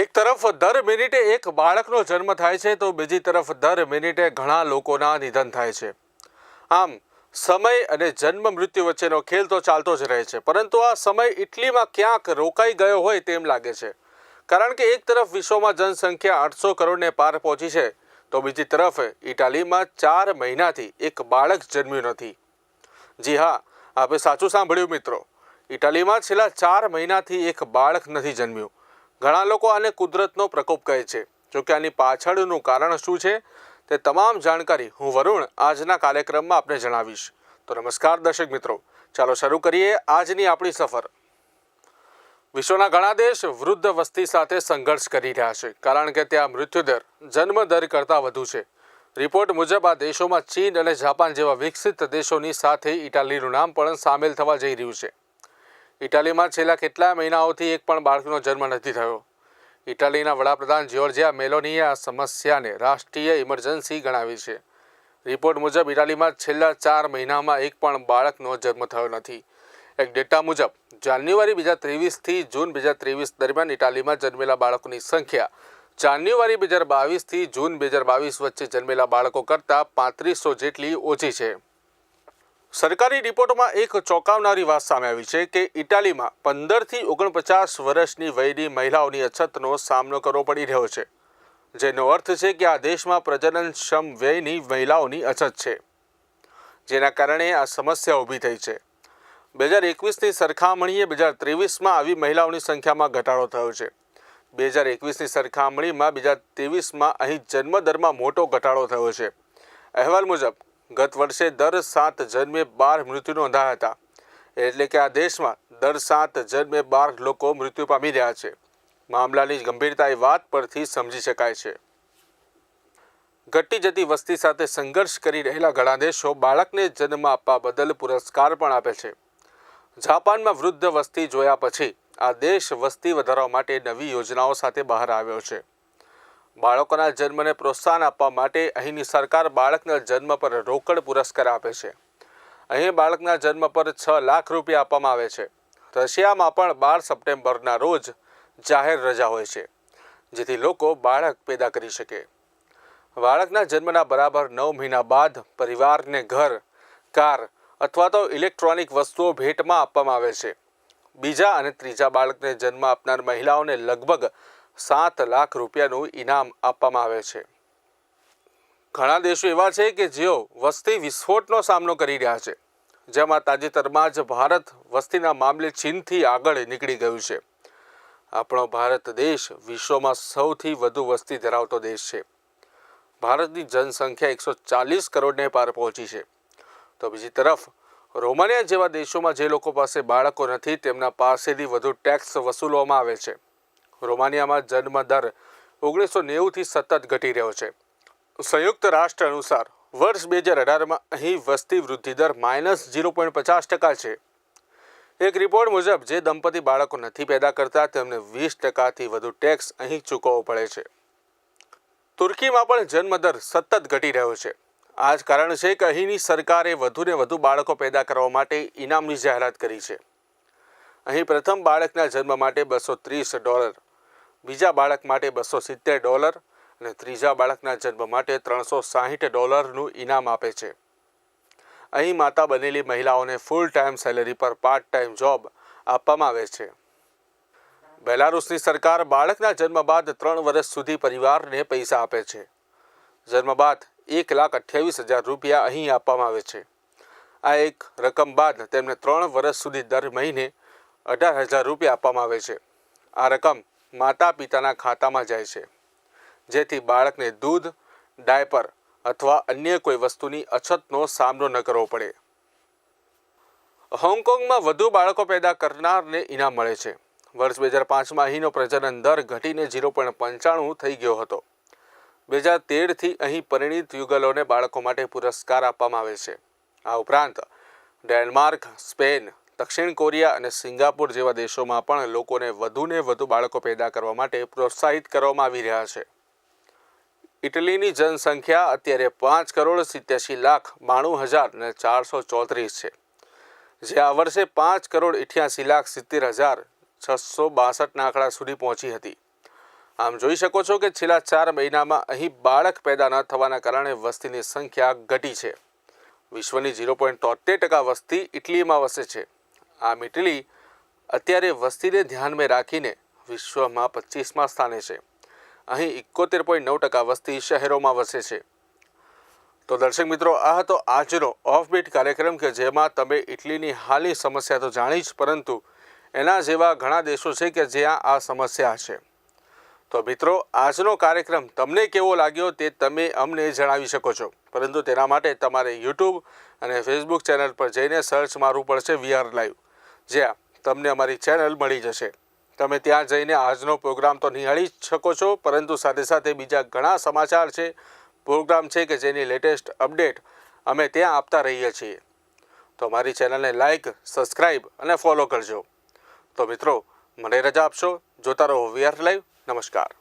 એક તરફ દર મિનિટે એક બાળકનો જન્મ થાય છે, તો બીજી તરફ દર મિનિટે ઘણા લોકોના નિધન થાય છે. આમ, સમય અને જન્મ મૃત્યુ વચ્ચેનો ખેલ તો ચાલતો જ રહે છે, પરંતુ આ સમય ઇટલીમાં ક્યાંક રોકાઈ ગયો હોય તેમ લાગે છે. કારણ કે એક તરફ વિશ્વમાં જનસંખ્યા આઠસો કરોડને પાર પહોંચી છે, તો બીજી તરફ ઇટાલીમાં ચાર મહિનાથી એક બાળક જન્મ્યું નથી. જી હા, આપે સાચું સાંભળ્યું મિત્રો. ઇટાલીમાં છેલ્લા ચાર મહિનાથી એક બાળક નથી જન્મ્યું. ઘણા લોકો આને કુદરતનો પ્રકોપ કહે છે. જોકે આની પાછળનું કારણ શું છે તે તમામ જાણકારી હું વરુણ આજના કાર્યક્રમમાં આપને જણાવીશ. તો નમસ્કાર દર્શક મિત્રો. ચાલો શરૂ કરીએ આજની આપણી સફર. વિશ્વના ઘણા દેશ વૃદ્ધ વસ્તી સાથે સંઘર્ષ કરી રહ્યા છે, કારણ કે ત્યાં મૃત્યુદર જન્મદર કરતાં વધુ છે. રિપોર્ટ મુજબ આ દેશોમાં ચીન અને જાપાન જેવા વિકસિત દેશોની સાથે ઇટાલીનું નામ પણ સામેલ થવા જઈ રહ્યું છે. ઇટાલીમાં છેલ્લા કેટલા મહિનાઓથી એક પણ બાળકનો જન્મ નથી થયો. ઇટાલીના વડાપ્રધાન જ્યોર્જિયા મેલોનીએ આ સમસ્યાને રાષ્ટ્રીય ઇમરજન્સી ગણાવી છે. રિપોર્ટ મુજબ, ઇટાલીમાં છેલ્લા ચાર મહિનામાં એક પણ બાળકનો જન્મ થયો નથી. એક ડેટા મુજબ, જાન્યુઆરી બીજા ત્રેવીસથી જૂન બીજા ત્રેવીસ દરમિયાન ઇટાલીમાં જન્મેલા બાળકોની સંખ્યા જાન્યુઆરી બે હજાર બાવીસથી જૂન બે હજાર બાવીસ વચ્ચે જન્મેલા બાળકો કરતાં પાંત્રીસો જેટલી ઓછી છે. સરકારી રિપોર્ટમાં એક ચોંકાવનારી વાત સામે આવી છે કે ઇટાલીમાં પંદરથી ઓગણપચાસ વર્ષની વયની મહિલાઓની અછતનો સામનો કરવો પડી રહ્યો છે, જેનો અર્થ છે કે આ દેશમાં પ્રજનનક્ષમ વ્યયની મહિલાઓની અછત છે, જેના કારણે આ સમસ્યા ઊભી થઈ છે. બે હજાર એકવીસની સરખામણીએ બે હજાર ત્રેવીસમાં આવી મહિલાઓની સંખ્યામાં ઘટાડો થયો છે. બે હજાર એકવીસની સરખામણીમાં બે હજાર ત્રેવીસમાં અહીં જન્મદરમાં મોટો ઘટાડો થયો છે. અહેવાલ મુજબ ગત વર્ષે દર સાત જન્મે બાર મૃત્યુ નોંધાયા હતા. એટલે કે આ દેશમાં દર સાત જન્મે બાર લોકો મૃત્યુ પામી રહ્યા છે. મામલાની ગંભીરતા એ વાત પરથી સમજી શકાય છે. ઘટી જતી વસ્તી સાથે સંઘર્ષ કરી રહેલા ઘણા દેશો બાળકને જન્મ આપવા બદલ પુરસ્કાર પણ આપે છે. જાપાનમાં વૃદ્ધ વસ્તી જોયા પછી આ દેશ વસ્તી વધારવા માટે નવી યોજનાઓ સાથે બહાર આવ્યો છે. બાળકોના જન્મને પ્રોત્સાહન આપવા માટે અહીંની સરકાર બાળકના જન્મ પર રોકડ પુરસ્કાર આપે છે. અહીં બાળકના જન્મ પર છ લાખ રૂપિયા આપવામાં આવે છે. રશિયામાં પણ બાર સપ્ટેમ્બરના રોજ જાહેર રજા હોય છે, જેથી લોકો બાળક પેદા કરી શકે. બાળકના જન્મના બરાબર નવ મહિના બાદ પરિવારને ઘર, કાર અથવા તો ઇલેક્ટ્રોનિક વસ્તુઓ ભેટમાં આપવામાં આવે છે. બીજા અને ત્રીજા બાળકને જન્મ આપનાર મહિલાઓને લગભગ સાત લાખ રૂપિયાનું ઇનામ આપવામાં આવે છે. ઘણા દેશો એવા છે કે જેઓ વસ્તી વિસ્ફોટનો સામનો કરી રહ્યા છે, જેમાં તાજેતરમાં જ ભારત વસ્તીના મામલે ચીનથી આગળ નીકળી ગયું છે. આપણો ભારત દેશ વિશ્વમાં સૌથી વધુ વસ્તી ધરાવતો દેશ છે. ભારતની જનસંખ્યા એકસો ચાલીસ કરોડને પાર પહોંચી છે. તો બીજી તરફ, રોમાનિયા જેવા દેશોમાં જે લોકો પાસે બાળકો નથી, તેમના પાસેથી વધુ ટેક્સ વસૂલવામાં આવે છે. રોમાનિયામાં જન્મ દર ઓગણીસો નેવુંથી સતત ઘટી રહ્યો છે. સંયુક્ત રાષ્ટ્ર અનુસાર વર્ષ બે હજાર અઢારમાં અહીં વસ્તી વૃદ્ધિ દર માઇનસ ઝીરો પોઈન્ટ પચાસ ટકા છે. એક રિપોર્ટ મુજબ, જે દંપતી બાળકો નથી પેદા કરતા, તેમને વીસ ટકાથી વધુ ટેક્સ અહીં ચૂકવવો પડે છે. તુર્કીમાં પણ જન્મદર સતત ઘટી રહ્યો છે. આ જ કારણ છે કે અહીંની સરકારે વધુને વધુ બાળકો પેદા કરવા માટે ઇનામની જાહેરાત કરી છે. અહીં પ્રથમ બાળકના જન્મ માટે બસો ત્રીસ ડોલર બીજા બાળક માટે બસો સિત્તેર ડોલર અને ત્રીજા બાળકના જન્મ માટે ત્રણસો સાહીઠ ડોલરનું ઇનામ આપે છે. અહીં માતા બનેલી મહિલાઓને ફૂલ ટાઈમ સેલેરી પર પાર્ટ ટાઈમ જોબ આપવામાં આવે છે. બેલારુસની સરકાર બાળકના જન્મ બાદ ત્રણ વર્ષ સુધી પરિવારને પૈસા આપે છે. જન્મ બાદ એક લાખ અઠ્યાવીસ હજાર રૂપિયા અહીં આપવામાં આવે છે. આ એક રકમ બાદ તેમને ત્રણ વર્ષ સુધી દર મહિને અઢાર હજાર રૂપિયા આપવામાં આવે છે. આ રકમ માતા પિતાના ખાતામાં જાય છે, જેથી બાળકને દૂધ, ડાયપર અથવા અન્ય કોઈ વસ્તુની અછતનો સામનો ન કરવો પડે. હોંગકોંગમાં વધુ બાળકો પેદા કરનારને ઇનામ મળે છે. વર્ષ બે હજાર પાંચમાં અહીંનો પ્રજનન દર ઘટીને ઝીરો પોઈન્ટ પંચાણું થઈ ગયો હતો. બે હજાર તેરથી અહીં પરિણીત યુગલોને બાળકો માટે પુરસ્કાર આપવામાં આવે છે. આ ઉપરાંત ડેનમાર્ક, સ્પેન દક્ષિણ કોરિયા અને સિંગાપુર જેવા દેશોમાં પણ લોકોને વધુને વધુ બાળકો પેદા કરવા માટે પ્રોત્સાહિત કરવામાં આવી રહ્યા છે. ઇટલીની જનસંખ્યા અત્યારે પાંચ કરોડ સિત્યાસી લાખ બાણું હજાર ને ચારસો ચોત્રીસ છે. જે આ વર્ષે પાંચ કરોડ અઠ્યાસી લાખ સિત્તેર હજાર છસો બાસઠના આંકડા સુધી પહોંચી હતી. આમ જોઈ શકો છો કે છેલ્લા ચાર મહિનામાં અહીં બાળક પેદા ન થવાના કારણે વસ્તીની સંખ્યા ઘટી છે. વિશ્વની ઝીરો પોઈન્ટ તોતેર ટકા વસ્તી ઇટલીમાં વસે છે. આમ ઇટલી અત્યારે વસ્તીને ધ્યાનમાં રાખીને વિશ્વમાં પચીસમાં સ્થાને છે. અહીં એકોતેર પોઈન્ટ નવ ટકા વસ્તી શહેરોમાં વસે છે. તો દર્શક મિત્રો, આ હતો આજનો ઓફબીટ કાર્યક્રમ કે જેમાં તમે ઇટલીની હાલની સમસ્યા તો જાણી જ, પરંતુ એના જેવા ઘણા દેશો છે કે જ્યાં આ સમસ્યા છે. તો મિત્રો, આજનો કાર્યક્રમ તમને કેવો લાગ્યો તે તમે અમને જણાવી શકો છો. પરંતુ તેના માટે તમારે યુટ્યુબ અને ફેસબુક ચેનલ પર જઈને સર્ચ મારવું પડશે વીઆર લાઈવ જ્યાં તમને અમારી ચેનલ મળી જશે. તમે ત્યાં જઈને આજનો પ્રોગ્રામ તો નિહાળી શકો છો, પરંતુ સાથે સાથે બીજા ઘણા સમાચાર છે, પ્રોગ્રામ છે કે જેની લેટેસ્ટ અપડેટ અમે ત્યાં આપતા રહીએ છીએ. તો અમારી ચેનલને લાઈક સબસ્ક્રાઈબ અને ફોલો કરજો. તો મિત્રો, મને રજા આપશો. જોતા રહો વીઆર લાઈવ. નમસ્કાર.